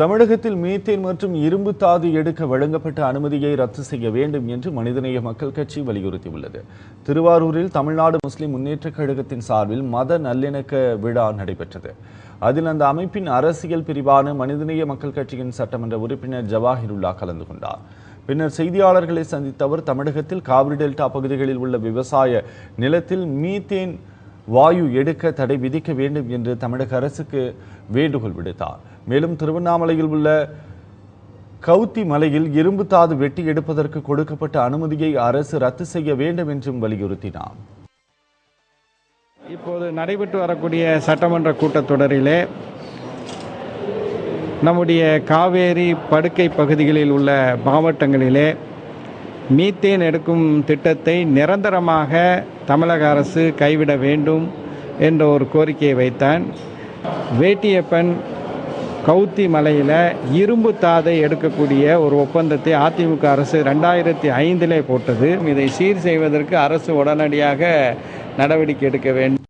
தமிழகத்தில் மீத்தேன் மற்றும் இரும்பு தாது எடுக்க வழங்கப்பட்ட அனுமதியை ரத்து செய்ய வேண்டும் என்று மனிதநேய மக்கள் கட்சி வலியுறுத்தியுள்ளது. திருவாரூரில் தமிழ்நாடு முஸ்லிம் முன்னேற்றக் கழகத்தின் சார்பில் மத நல்லிணக்க விழா நடைபெற்றது. அதில் அந்த அமைப்பின் அரசியல் பிரிவான மனிதநேய மக்கள் கட்சியின் சட்டமன்ற உறுப்பினர் ஜவாஹிருல்லா கலந்து கொண்டார். பின்னர் செய்தியாளர்களை சந்தித்த அவர் தமிழகத்தில் காவிரி டெல்டா பகுதிகளில் உள்ள விவசாய நிலத்தில் மீத்தேன் வாயு எடுக்க தடை விதிக்க வேண்டும் என்று தமிழக அரசுக்கு வேண்டுகோள் விடுத்தார். மேலும் திருவண்ணாமலையில் உள்ள கவுத்தி மலையில் இரும்பு தாது வெட்டி எடுப்பதற்கு கொடுக்கப்பட்ட அனுமதியை அரசு ரத்து செய்ய வேண்டும் என்றும் வலியுறுத்தினார். இப்போது நடைபெற்று வரக்கூடிய சட்டமன்ற கூட்டத்தொடரிலே நம்முடைய காவேரி படுக்கை பகுதிகளில் உள்ள மாவட்டங்களிலே மீத்தேன் எடுக்கும் திட்டத்தை நிரந்தரமாக தமிழக அரசு கைவிட வேண்டும் என்ற ஒரு கோரிக்கையை வைத்தான். வேட்டியப்பன் கவுத்தி மலையில் இரும்பு தாதை எடுக்கக்கூடிய ஒரு ஒப்பந்தத்தை அதிமுக அரசு ரெண்டாயிரத்தி ஐந்திலே போட்டது. இதை சீர் செய்வதற்கு அரசு உடனடியாக நடவடிக்கை எடுக்க வேண்டும்.